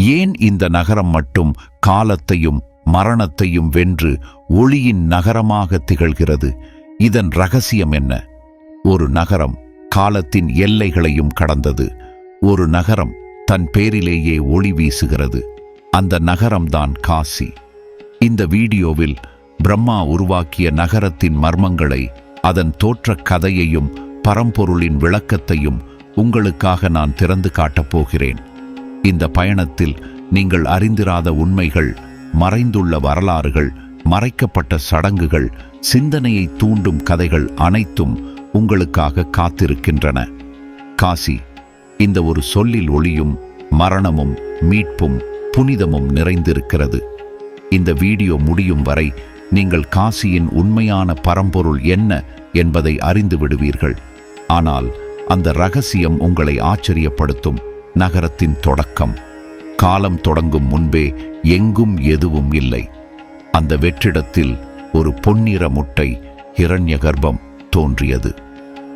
ஏன் இந்த நகரம் மட்டும் காலத்தையும் மரணத்தையும் வென்று ஒளியின் நகரமாக திகழ்கிறது? இதன் ரகசியம் என்ன? ஒரு நகரம் காலத்தின் எல்லைகளையும் கடந்தது. ஒரு நகரம் தன் பேரிலேயே ஒளி வீசுகிறது. அந்த நகரம்தான் காசி. இந்த வீடியோவில் பிரம்மா உருவாக்கிய நகரத்தின் மர்மங்களை அதன் தோற்றக் கதையையும் பரம்பொருளின் விளக்கத்தையும் உங்களுக்காக நான் திறந்து காட்டப் போகிறேன். இந்த பயணத்தில் நீங்கள் அறிந்திராத உண்மைகள் மறைந்துள்ள வரலாறுகள் மறைக்கப்பட்ட சடங்குகள் சிந்தனையை தூண்டும் கதைகள் அனைத்தும் உங்களுக்காக காத்திருக்கின்றன. காசி இந்த ஒரு சொல்லில் ஒளியும் மரணமும் மீட்பும் புனிதமும் நிறைந்திருக்கிறது. இந்த வீடியோ முடியும் வரை நீங்கள் காசியின் உண்மையான பரம்பொருள் என்ன என்பதை அறிந்து விடுவீர்கள். ஆனால் அந்த ரகசியம் உங்களை ஆச்சரியப்படுத்தும். நகரத்தின் தொடக்கம். காலம் தொடங்கும் முன்பே எங்கும் எதுவும் இல்லை. அந்த வெற்றிடத்தில் ஒரு பொன்னிற முட்டை இரண்ய கர்ப்பம் தோன்றியது.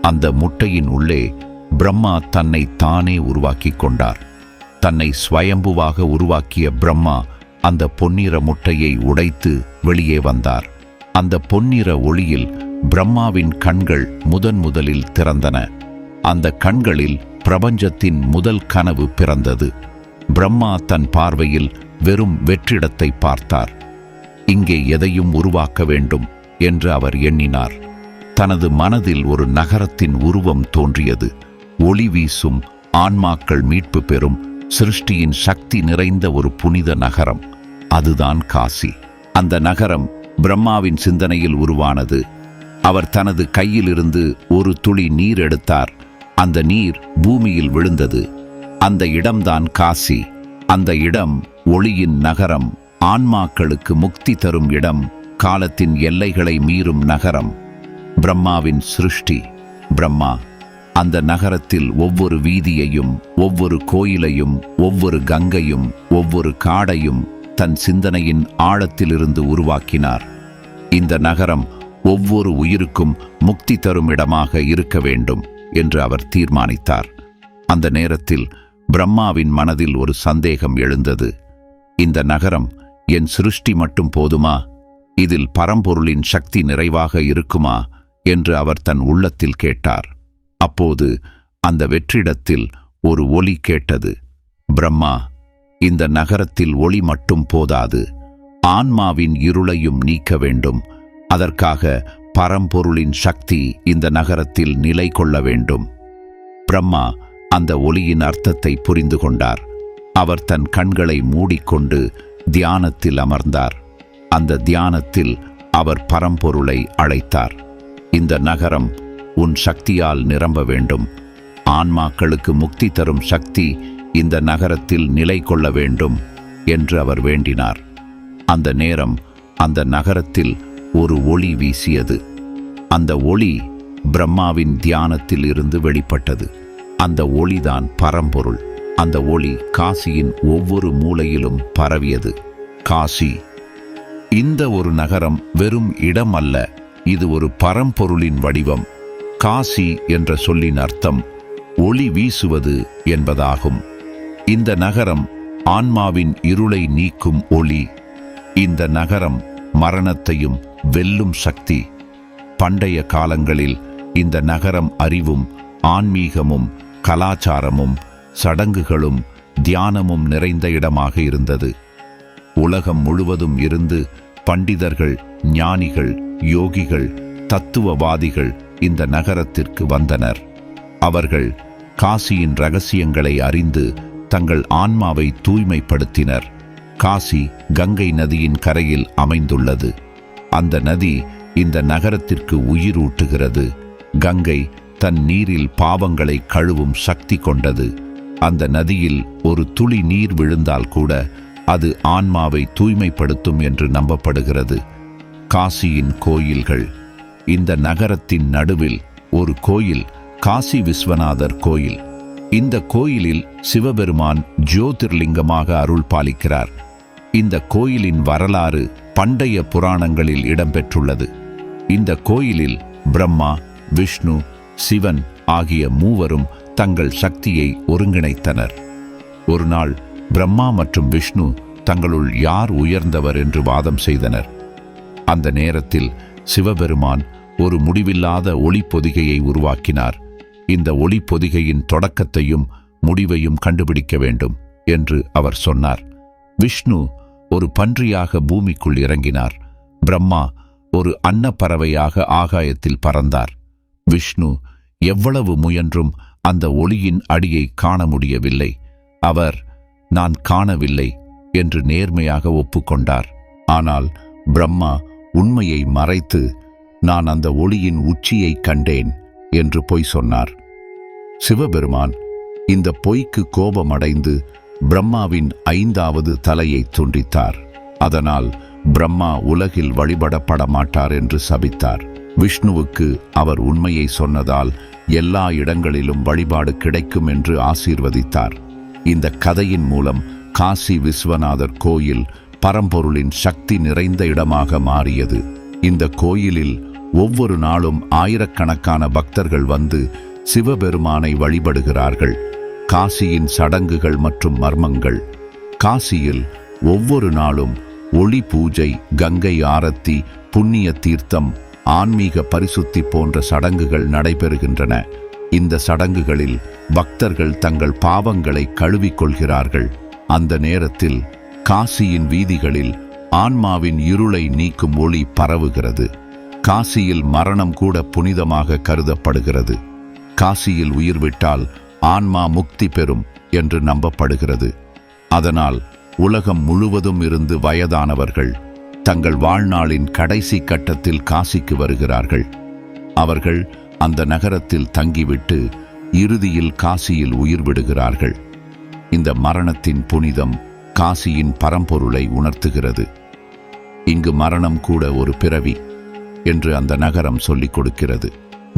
அந்த முட்டையின் உள்ளே பிரம்மா தன்னை தானே உருவாக்கிக் கொண்டார். தன்னை ஸ்வயம்புவாக உருவாக்கிய பிரம்மா அந்த பொன்னிற முட்டையை உடைத்து வெளியே வந்தார். அந்த பொன்னிற ஒளியில் பிரம்மாவின் கண்கள் முதன் முதலில் திறந்தன. அந்த கண்களில் பிரபஞ்சத்தின் முதல் கனவு பிறந்தது. பிரம்மா தன் பார்வையில் வெறும் வெற்றிடத்தை பார்த்தார். இங்கே எதையும் உருவாக்க வேண்டும் என்று அவர் எண்ணினார். தனது மனதில் ஒரு நகரத்தின் உருவம் தோன்றியது. ஒளி வீசும் ஆன்மாக்கள் மீட்பு பெறும் சிருஷ்டியின் சக்தி நிறைந்த ஒரு புனித நகரம். அதுதான் காசி. அந்த நகரம் பிரம்மாவின் சிந்தனையில் உருவானது. அவர் தனது கையிலிருந்து ஒரு துளி நீர் எடுத்தார். அந்த நீர் பூமியில் விழுந்தது. அந்த இடம்தான் காசி. அந்த இடம் ஒளியின் நகரம். ஆன்மாக்களுக்கு முக்தி தரும் இடம். காலத்தின் எல்லைகளை மீறும் நகரம். பிரம்மாவின் சிருஷ்டி. பிரம்மா அந்த நகரத்தில் ஒவ்வொரு வீதியையும் ஒவ்வொரு கோயிலையும் ஒவ்வொரு கங்கையும் ஒவ்வொரு காடையும் தன் சிந்தனையின் ஆழத்திலிருந்து உருவாக்கினார். இந்த நகரம் ஒவ்வொரு உயிருக்கும் முக்தி தரும் இடமாக இருக்க வேண்டும். என்று அவர் தீர்மானித்தார். அந்த நேரத்தில் பிரம்மாவின் மனதில் ஒரு சந்தேகம் எழுந்தது. இந்த நகரம் என் சிருஷ்டி மட்டும் போதுமா? இதில் பரம்பொருளின் சக்தி நிறைவாக இருக்குமா? என்று அவர் தன் உள்ளத்தில் கேட்டார். அப்போது அந்த வெற்றிடத்தில் ஒரு ஒலி கேட்டது. பிரம்மா இந்த நகரத்தில் ஒளி மட்டும் போதாது. ஆன்மாவின் இருளையும் நீக்க வேண்டும். அதற்காக பரம்பொருளின் சக்தி இந்த நகரத்தில் நிலை கொள்ள வேண்டும். பிரம்மா அந்த ஒளியின் அர்த்தத்தை புரிந்து கொண்டார். அவர் தன் கண்களை மூடிக்கொண்டு தியானத்தில் அமர்ந்தார். அந்த தியானத்தில் அவர் பரம்பொருளை அழைத்தார். இந்த நகரம் உன் சக்தியால் நிரம்ப வேண்டும். ஆன்மாக்களுக்கு முக்தி தரும் சக்தி இந்த நகரத்தில் நிலை கொள்ள வேண்டும் என்று அவர் வேண்டினார். அந்த நேரம் அந்த நகரத்தில் ஒரு ஒளி வீசியது. அந்த ஒளி பிரம்மாவின் தியானத்தில் இருந்து வெளிப்பட்டது. அந்த ஒளிதான் பரம்பொருள். அந்த ஒளி காசியின் ஒவ்வொரு மூலையிலும் பரவியது. காசி இந்த ஒரு நகரம் வெறும் இடம் அல்ல இது ஒரு பரம்பொருளின் வடிவம். காசி என்ற சொல்லின் அர்த்தம் ஒளி வீசுவது என்பதாகும். இந்த நகரம் ஆன்மாவின் இருளை நீக்கும் ஒளி. இந்த நகரம் மரணத்தையும் வெல்லும் சக்தி. பண்டைய காலங்களில் இந்த நகரம் அறிவும் ஆன்மீகமும் கலாச்சாரமும் சடங்குகளும் தியானமும் நிறைந்த இடமாக இருந்தது. உலகம் முழுவதும் இருந்து பண்டிதர்கள் ஞானிகள் யோகிகள் தத்துவவாதிகள் இந்த நகரத்திற்கு வந்தனர். அவர்கள் காசியின் ரகசியங்களை அறிந்து தங்கள் ஆன்மாவை தூய்மைப்படுத்தினர். காசி கங்கை நதியின் கரையில் அமைந்துள்ளது. அந்த நதி இந்த நகரத்திற்கு உயிரூட்டுகிறது. கங்கை தன் நீரில் பாவங்களை கழுவும் சக்தி கொண்டது. அந்த நதியில் ஒரு துளி நீர் விழுந்தால் கூட அது ஆன்மாவை தூய்மைப்படுத்தும் என்று நம்பப்படுகிறது. காசியின் கோயில்கள். இந்த நகரத்தின் நடுவில் ஒரு கோயில் காசி விஸ்வநாதர் கோயில். இந்த கோயிலில் சிவபெருமான் ஜோதிர்லிங்கமாக அருள் பாலிக்கிறார். இந்த கோயிலின் வரலாறு பண்டைய புராணங்களில் இடம்பெற்றுள்ளது. இந்த கோயிலில் பிரம்மா விஷ்ணு சிவன் ஆகிய மூவரும் தங்கள் சக்தியை ஒருங்கிணைத்தனர். ஒரு நாள் பிரம்மா மற்றும் விஷ்ணு தங்களுள் யார் உயர்ந்தவர் என்று வாதம் செய்தனர். அந்த நேரத்தில் சிவபெருமான் ஒரு முடிவில்லாத ஒளிப்பொதிகையை உருவாக்கினார். இந்த ஒளிப்பொதிகையின் தொடக்கத்தையும் முடிவையும் கண்டுபிடிக்க வேண்டும் என்று அவர் சொன்னார். விஷ்ணு ஒரு பன்றியாக பூமிக்குள் இறங்கினார். பிரம்மா ஒரு அன்னப்பறவையாக ஆகாயத்தில் பறந்தார். விஷ்ணு எவ்வளவு முயன்றும் அந்த ஒளியின் அடியை காண முடியவில்லை. அவர் நான் காணவில்லை என்று நேர்மையாக ஒப்புக்கொண்டார். ஆனால் பிரம்மா உண்மையை மறைத்து நான் அந்த ஒளியின் உச்சியை கண்டேன் என்று பொய் சொன்னார். சிவபெருமான் இந்த பொய்க்கு கோபமடைந்து பிரம்மாவின் ஐந்தாவது தலையை துண்டித்தார். அதனால் பிரம்மா உலகில் வழிபடப்பட மாட்டார் என்று சபித்தார். விஷ்ணுவுக்கு அவர் உண்மையை சொன்னதால் எல்லா இடங்களிலும் வழிபாடு கிடைக்கும் என்று ஆசீர்வதித்தார். இந்த கதையின் மூலம் காசி விஸ்வநாதர் கோயில் பரம்பொருளின் சக்தி நிறைந்த இடமாக மாறியது. இந்த கோயிலில் ஒவ்வொரு நாளும் ஆயிரக்கணக்கான பக்தர்கள் வந்து சிவபெருமானை வழிபடுகிறார்கள். காசியின் சடங்குகள் மற்றும் மர்மங்கள். காசியில் ஒவ்வொரு நாளும் ஒளி பூஜை கங்கை ஆரத்தி புண்ணிய தீர்த்தம் ஆன்மீக பரிசுத்தி போன்ற சடங்குகள் நடைபெறுகின்றன. இந்த சடங்குகளில் பக்தர்கள் தங்கள் பாவங்களை கழுவிக்கொள்கிறார்கள். அந்த நேரத்தில் காசியின் வீதிகளில் ஆன்மாவின் இருளை நீக்கும் ஒளி பரவுகிறது. காசியில் மரணம் கூட புனிதமாக கருதப்படுகிறது. காசியில் உயிர் விட்டால் ஆன்மா முக்தி பெறும் என்று நம்பப்படுகிறது. அதனால் உலகம் முழுவதும் இருந்து வயதானவர்கள் தங்கள் வாழ்நாளின் கடைசி கட்டத்தில் காசிக்கு வருகிறார்கள். அவர்கள் அந்த நகரத்தில் தங்கிவிட்டு இறுதியில் காசியில் உயிர் விடுகிறார்கள். இந்த மரணத்தின் புனிதம் காசியின் பரம்பொருளை உணர்த்துகிறது. இங்கு மரணம் கூட ஒரு பிறவி என்று அந்த நகரம் சொல்லிக் கொடுக்கிறது.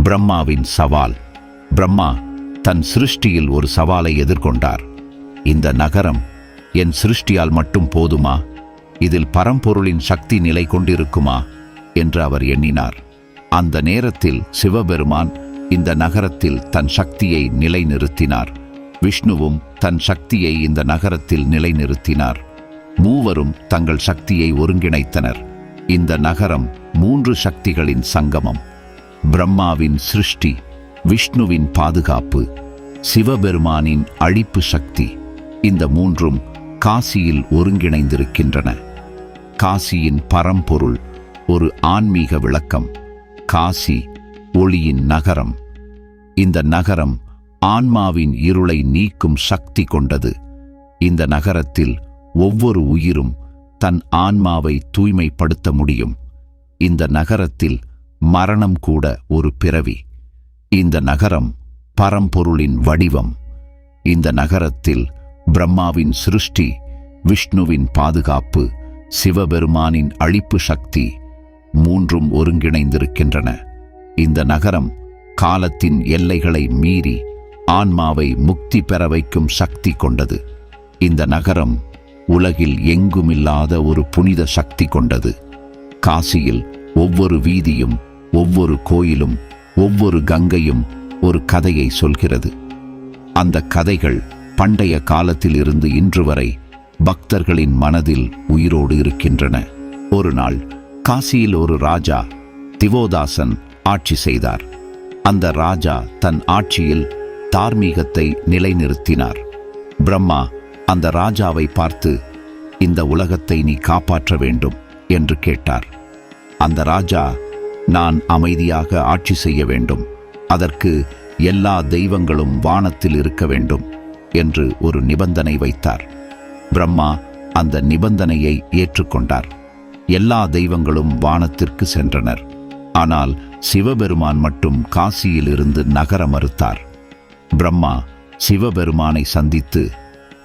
பிரம்மாவின் சவால். பிரம்மா தன் சிருஷ்டியில் ஒரு சவாலை எதிர்கொண்டார். இந்த நகரம் என் சிருஷ்டியால் மட்டும் போதுமா? இதில் பரம்பொருளின் சக்தி நிலை கொண்டிருக்குமா? என்று அவர் எண்ணினார். அந்த நேரத்தில் சிவபெருமான் இந்த நகரத்தில் தன் சக்தியை நிலைநிறுத்தினார். விஷ்ணுவும் தன் சக்தியை இந்த நகரத்தில் நிலைநிறுத்தினார். மூவரும் தங்கள் சக்தியை ஒருங்கிணைத்தனர். இந்த நகரம் மூன்று சக்திகளின் சங்கமம். பிரம்மாவின் சிருஷ்டி விஷ்ணுவின் பாதுகாப்பு சிவபெருமானின் அழிப்பு சக்தி இந்த மூன்றும் காசியில் ஒருங்கிணைந்திருக்கின்றன. காசியின் பரம்பொருள் ஒரு ஆன்மீக விளக்கம் காசி ஒளியின் நகரம். இந்த நகரம் ஆன்மாவின் இருளை நீக்கும் சக்தி கொண்டது. இந்த நகரத்தில் ஒவ்வொரு உயிரும் தன் ஆன்மாவை தூய்மைப்படுத்த முடியும். இந்த நகரத்தில் மரணம் கூட ஒரு பிறவி. இந்த நகரம் பரம்பொருளின் வடிவம். இந்த நகரத்தில் பிரம்மாவின் சிருஷ்டி விஷ்ணுவின் பாதுகாப்பு சிவபெருமானின் அழிப்பு சக்தி மூன்றும் ஒருங்கிணைந்திருக்கின்றன. இந்த நகரம் காலத்தின் எல்லைகளை மீறி ஆன்மாவை முக்தி பெற வைக்கும் சக்தி கொண்டது. இந்த நகரம் உலகில் எங்குமில்லாத ஒரு புனித சக்தி கொண்டது. காசியில் ஒவ்வொரு வீதியும் ஒவ்வொரு கோயிலும் ஒவ்வொரு கங்கையும் ஒரு கதையை சொல்கிறது. அந்த கதைகள் பண்டைய காலத்தில் இருந்து இன்று வரை பக்தர்களின் மனதில் உயிரோடு இருக்கின்றன. ஒரு நாள் காசியில் ஒரு ராஜா திவோதாசன் ஆட்சி செய்தார். அந்த ராஜா தன் ஆட்சியில் தார்மீகத்தை நிலைநிறுத்தினார். பிரம்மா அந்த ராஜாவை பார்த்து இந்த உலகத்தை நீ காப்பாற்ற வேண்டும் என்று கேட்டார். அந்த ராஜா நான் அமைதியாக ஆட்சி செய்ய வேண்டும். அதற்கு எல்லா தெய்வங்களும் வானத்தில் இருக்க வேண்டும் என்று ஒரு நிபந்தனை வைத்தார். பிரம்மா அந்த நிபந்தனையை ஏற்றுக்கொண்டார். எல்லா தெய்வங்களும் வானத்திற்கு சென்றனர். ஆனால் சிவபெருமான் மட்டும் காசியிலிருந்து நகர மறுத்தார். பிரம்மா சிவபெருமானை சந்தித்து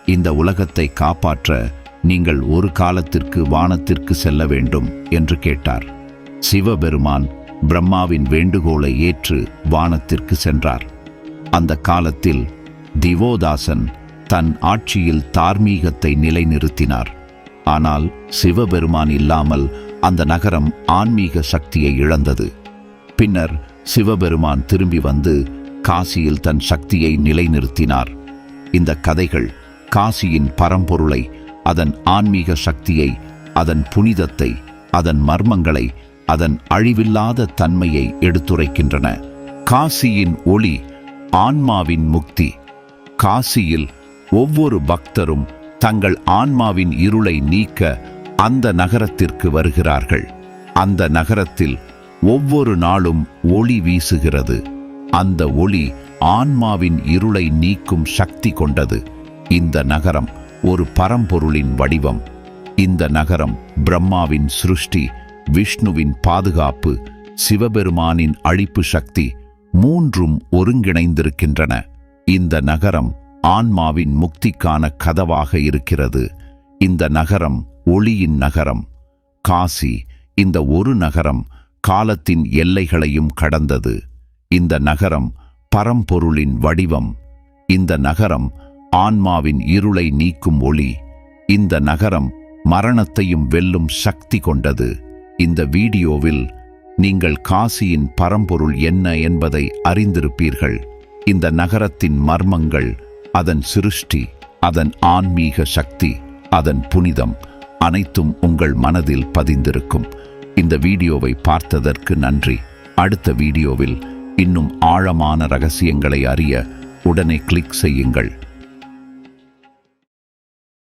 இந்த உலகத்தை காப்பாற்ற நீங்கள் ஒரு காலத்திற்கு வானத்திற்கு செல்ல வேண்டும் என்று கேட்டார். சிவபெருமான் பிரம்மாவின் வேண்டுகோளை ஏற்று வானத்திற்கு சென்றார். அந்த காலத்தில் திவோதாசன் தன் ஆட்சியில் தார்மீகத்தை நிலைநிறுத்தினார். ஆனால் சிவபெருமான் இல்லாமல் அந்த நகரம் ஆன்மீக சக்தியை இழந்தது. பின்னர் சிவபெருமான் திரும்பி வந்து காசியில் தன் சக்தியை நிலைநிறுத்தினார். இந்த கதைகள் காசியின் பரம்பொருளை அதன் ஆன்மீக சக்தியை அதன் புனிதத்தை அதன் மர்மங்களை அதன் அழிவில்லாத தன்மையை எடுத்துரைக்கின்றன. காசியின் ஒளி ஆன்மாவின் முக்தி. காசியில் ஒவ்வொரு பக்தரும் தங்கள் ஆன்மாவின் இருளை நீக்க அந்த நகரத்திற்கு வருகிறார்கள். அந்த நகரத்தில் ஒவ்வொரு நாளும் ஒளி வீசுகிறது. அந்த ஒளி ஆன்மாவின் இருளை நீக்கும் சக்தி கொண்டது. இந்த நகரம் ஒரு பரம்பொருளின் வடிவம். இந்த நகரம் பிரம்மாவின் சிருஷ்டி விஷ்ணுவின் பாதுகாப்பு சிவபெருமானின் அழிப்பு சக்தி மூன்றும் ஒருங்கிணைந்திருக்கின்றன. இந்த நகரம் ஆன்மாவின் முக்திக்கான கதவாக இருக்கிறது. இந்த நகரம் ஒளியின் நகரம். காசி இந்த ஒரு நகரம் காலத்தின் எல்லைகளையும் கடந்தது. இந்த நகரம் பரம்பொருளின் வடிவம். இந்த நகரம் ஆன்மாவின் இருளை நீக்கும் ஒளி. இந்த நகரம் மரணத்தையும் வெல்லும் சக்தி கொண்டது. இந்த வீடியோவில் நீங்கள் காசியின் பரம்பொருள் என்ன என்பதை அறிந்திருப்பீர்கள். இந்த நகரத்தின் மர்மங்கள் அதன் சிருஷ்டி அதன் ஆன்மீக சக்தி அதன் புனிதம் அனைத்தும் உங்கள் மனதில் பதிந்திருக்கும். இந்த வீடியோவை பார்த்ததற்கு நன்றி. அடுத்த வீடியோவில் இன்னும் ஆழமான ரகசியங்களை அறிய உடனே கிளிக் செய்யுங்கள்.